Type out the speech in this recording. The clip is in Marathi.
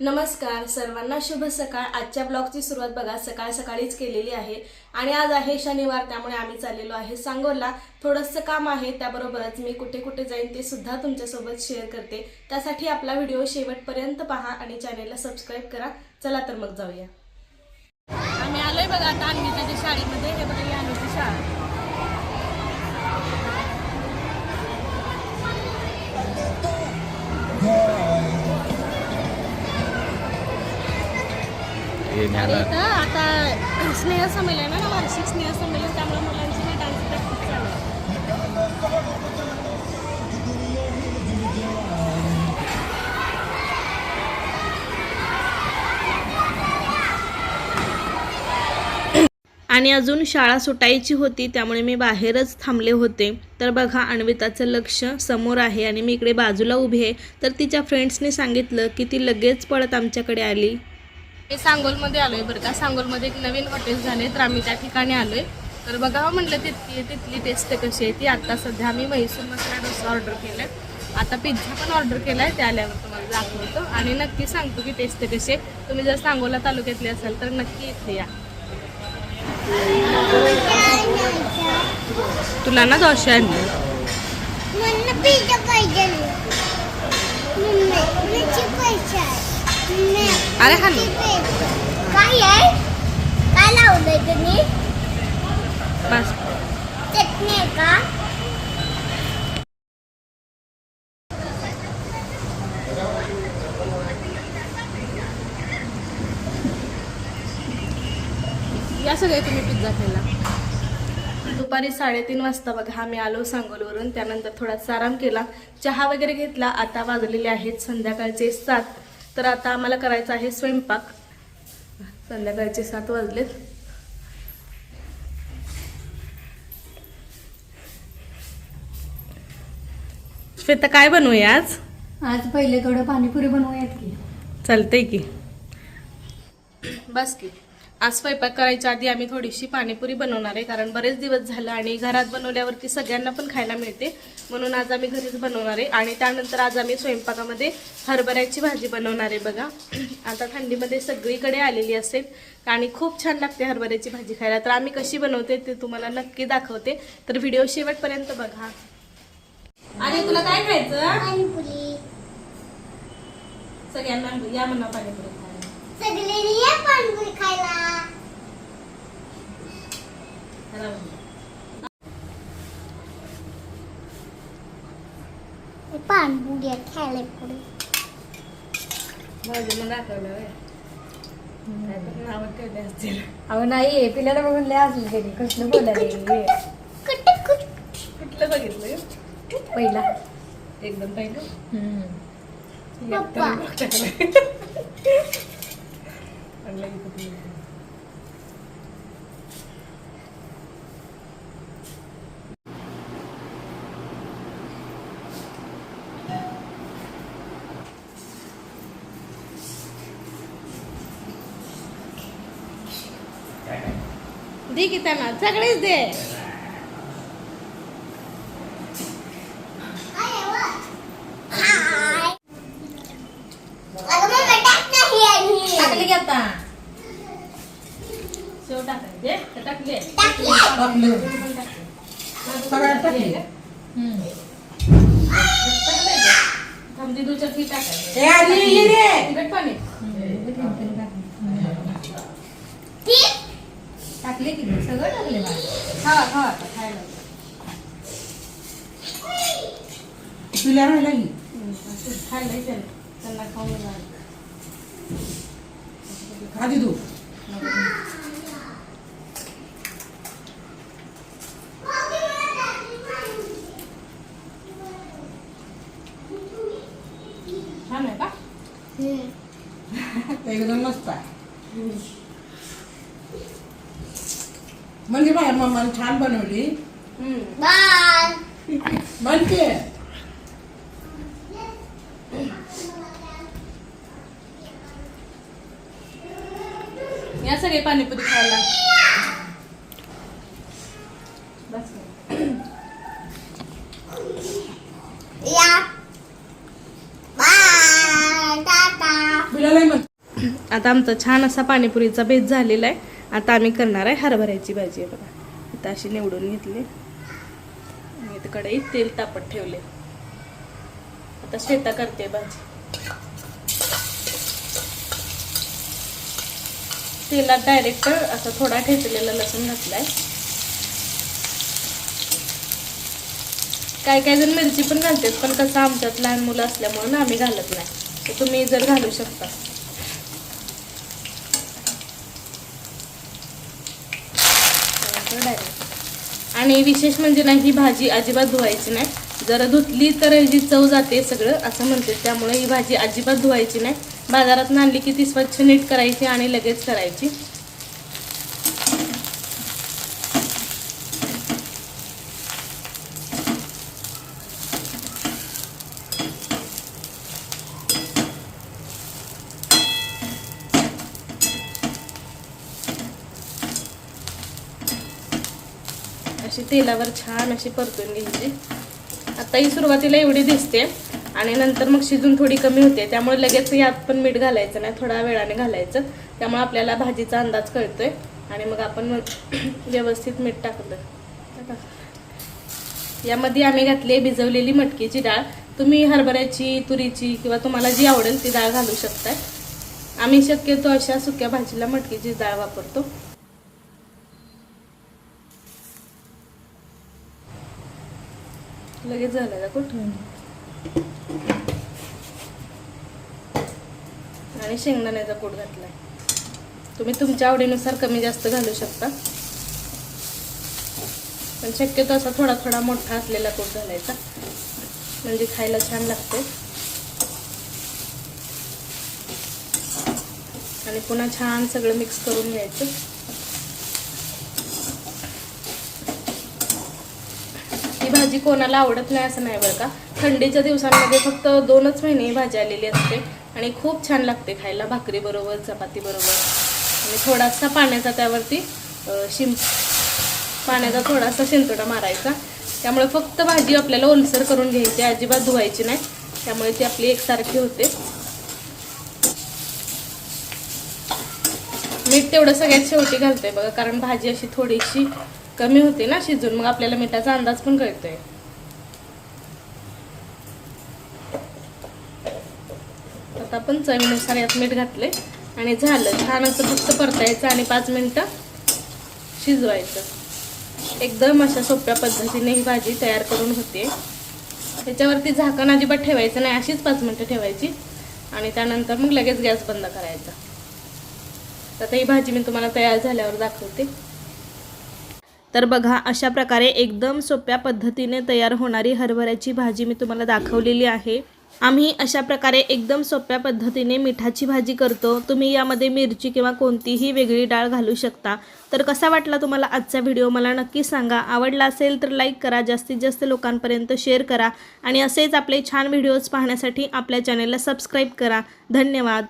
नमस्कार सर्वांना शुभ सकाळ. आजच्या ब्लॉगची सुरुवात बघा सकाळ सकाळीच केलेली आहे आणि आज आहे शनिवार त्यामुळे आम्ही चाललेलो आहे सांगोला. थोडंसं काम आहे त्याबरोबरच मी कुठे कुठे जाईन ते सुद्धा तुमच्यासोबत शेअर करते. त्यासाठी आपला व्हिडिओ शेवटपर्यंत पहा आणि चॅनेलला सबस्क्राईब करा. चला तर मग जाऊया. आम्ही आलोय बघा आता अन्विताच्या शाळेमध्ये. हे बघा ही शाळा. आता स्नेह संमेलन आहे ना वार्षिक स्नेह संमेलन त्यामुळे मुलांची ना डान्स प्रॅक्टिस चालू आहे. आणि अजून शाळा सुटायची होती त्यामुळे मी बाहेरच थांबले होते. तर बघा अन्विताचं लक्ष समोर आहे आणि मी इकडे बाजूला उभी आहे. तर तिच्या फ्रेंड्सने सांगितलं की ती लगेच पळत आमच्याकडे आली. हे सांगोलमध्ये आलोय बरं का. सांगोलमध्ये एक नवीन हॉटेल झाले तर आम्ही त्या ठिकाणी आलोय. तर बघा हो, म्हटलं तिथली तिथली टेस्ट कशी आहे ती. आता सध्या आम्ही म्हैसूर मसाला डोसा ऑर्डर केलाय. आता पिझ्झा पण ऑर्डर केलाय त्या आल्यावर तुम्हाला दाखवतो. आणि नक्की सांगतो की टेस्ट कशी आहे. तुम्ही जर सांगोला तालुक्यातले असाल तर नक्की इथे या. तुला ना दोषा आणली मला पिझ्झा पाहिजे मम्मी मला पैसे मम्मी अरे हा ना. काय आहे? काय लावलंय तुम्ही? बस. चटणी आहे का? या सगळे तुम्ही पिझ्झा खायला. दुपारी साडेतीन वाजता बघा आम्ही आलो सांगोलवरून. त्यानंतर थोडासा आराम केला. चहा वगैरे घेतला. आता वाजलेले आहेत संध्याकाळचे सात. तर आता आम्हाला करायचा आहे स्वयंपाक. संध्याकाळचे सात वाजलेत. श्वेता काय बनवूया आज? आज पहिले थोडं पाणीपुरी बनवूयात की. चालतंय की. बस की. आज स्वयंपाक करायच्या आधी आम्ही थोडीशी पाणीपुरी बनवणार आहे कारण बरेच दिवस झालं आणि घरात बनवल्यावरती सगळ्यांना पण खायला मिळते. म्हणून आज आम्ही घरीच बनवणार आहे आणि त्यानंतर आज आम्ही स्वयंपाकामध्ये हरभऱ्याची भाजी बनवणार आहे बघा. आता थंडीमध्ये सगळीकडे आलेली असेल आणि खूप छान लागते हरभऱ्याची भाजी खायला. तर आम्ही कशी बनवते ते तुम्हाला नक्की दाखवते. तर व्हिडिओ शेवटपर्यंत बघा. आणि तुला काय खायचं? सगळ्यांना या म्हणा पाणीपुरी. खायला सगळे ये पाणीपुरी खायला पुढे. अहो नाही पिल्याला बघून लय असलं तरी कृष्ण बोलायला कुठे कुठे कुठलं बघितलं? पहिला. एकदम पहिलं हम्म. पप्पा. एकटं टाकलं. म्हणलं इथं तुम्ही. दे की त्यांना. सगळेच दे हाय अगं मम्मी टाक नाही आणि टाकली की आता. शेव टाकायचे का टाकले? टाकली. हम्म. थांबदी दुच्या फी टाकायचं. तिखट पाणी. ती. टाकले की? सगळं टाकले खावा खावा खायला. तुला राहिला की खायला त्यांना खाऊन आधी तू. छान आहे का? एकदम मस्त आहे. म्हणजे बाहेर मम्माने छान बनवली. म्हणते या सगळे पाणीपुरी खायला. बस. आता आमचा छान असा पाणीपुरीचा बेत झालेला आहे. आता आम्ही करणार आहे हरभऱ्याची भाजी आहे बघा. इथं अशी निवडून घेतली. आणि इथं कढईत तेल तापत ठेवले आता श्वेता करते भाजी. तेलात डायरेक्ट असा थोडा ठेचलेला लसूण घातलाय. काय काय जण मिरची पण घालते पण कसं आमच्यात लहान मुलं असल्यामुळे ना आम्ही घालत नाही. तर तुम्ही जर घालू शकता. डायरेक्ट आणि विशेष म्हणजे ना ही भाजी अजिबात धुवायची नाही. जर धुतली तर जी चव जाते सगळं असं म्हणते त्यामुळे ही भाजी अजिबात धुवायची नाही. बाजारात आणली की ती स्वच्छ नीट करायची आणि लगेच करायची. अशी तेलावर छान अशी परतून घ्यायची. आता ही सुरुवातीला एवढी दिसते. आणि नंतर मग शिजून थोडी कमी होते. त्यामुळे लगेच यात पण मीठ घालायचं नाही थोड्या वेळाने घालायचं. त्यामुळे आपल्याला भाजीचा अंदाज कळतोय. आणि मग आपण मग व्यवस्थित मीठ टाकलं यामध्ये आम्ही घातली भिजवलेली मटकीची डाळ. तुम्ही हरभऱ्याची तुरीची किंवा तुम्हाला जी आवडेल ती डाळ घालू शकताय. आम्ही शक्यतो अशा सुक्या भाजीला मटकीची डाळ वापरतो. लगेच झालं का कुठून? आणि शेंगदाण्याचा कूट घातलाय. तुम्ही तुमच्या आवडीनुसार कमी जास्त घालू शकता. पण शक्यतो असा थोडा थोडा मोठा असलेला कूट घालायचा. म्हणजे खायला छान लागते आणि पुन्हा छान सगळं मिक्स करून घ्यायचं. भाजी कोणाला आवडत नाही असं नाही बरं का. थंडीच्या दिवसांमध्ये फक्त दोनच महिने ही भाजी आलेली असते आणि खूप छान लागते खायला भाकरी बरोबर चपाती बरोबर. आणि थोडासा पाण्याचा त्यावरती शिं पाण्याचा थोडासा शिंतोडा मारायचा. त्यामुळे फक्त भाजी आपल्याला ओलसर करून घ्यायची अजिबात धुवायची नाही. त्यामुळे ती आपली एकसारखी होते. मीठ तेवढं सगळ्यात शेवटी घालते बघा कारण भाजी अशी थोडीशी कमी होते ना शिजून मग आपल्याला मिठाचा अंदाज पण कळतोय. आता आपण चवीनुसार यात मीठ घातले आणि झालं. छान असं फक्त परतायचं आणि पाच मिनटं शिजवायचं. एकदम अशा सोप्या पद्धतीने ही भाजी तयार करून होते. त्याच्यावरती झाकण अजिबात ठेवायचं नाही अशीच पाच मिनटं ठेवायची. आणि त्यानंतर मग लगेच गॅस बंद करायचा. आता ही भाजी मी तुम्हाला तयार झाल्यावर दाखवते. तर बघा अशा प्रकारे एकदम सोप्या पद्धतीने तयार होणारी हरभऱ्याची भाजी मी तुम्हाला दाखवलेली आहे. आम्ही अशा प्रकारे एकदम सोप्या पद्धतीने मिठाची भाजी करतो. तुम्ही यामध्ये मिरची किंवा कोणतीही वेगळी डाळ घालू शकता. तर कसा वाटला तुम्हाला आजचा व्हिडिओ मला नक्की सांगा. आवडला असेल तर लाईक करा जास्तीत जास्त लोकांपर्यंत शेअर करा. आणि असेच आपले छान व्हिडिओज पाहण्यासाठी आपल्या चॅनेलला सबस्क्राईब करा. धन्यवाद.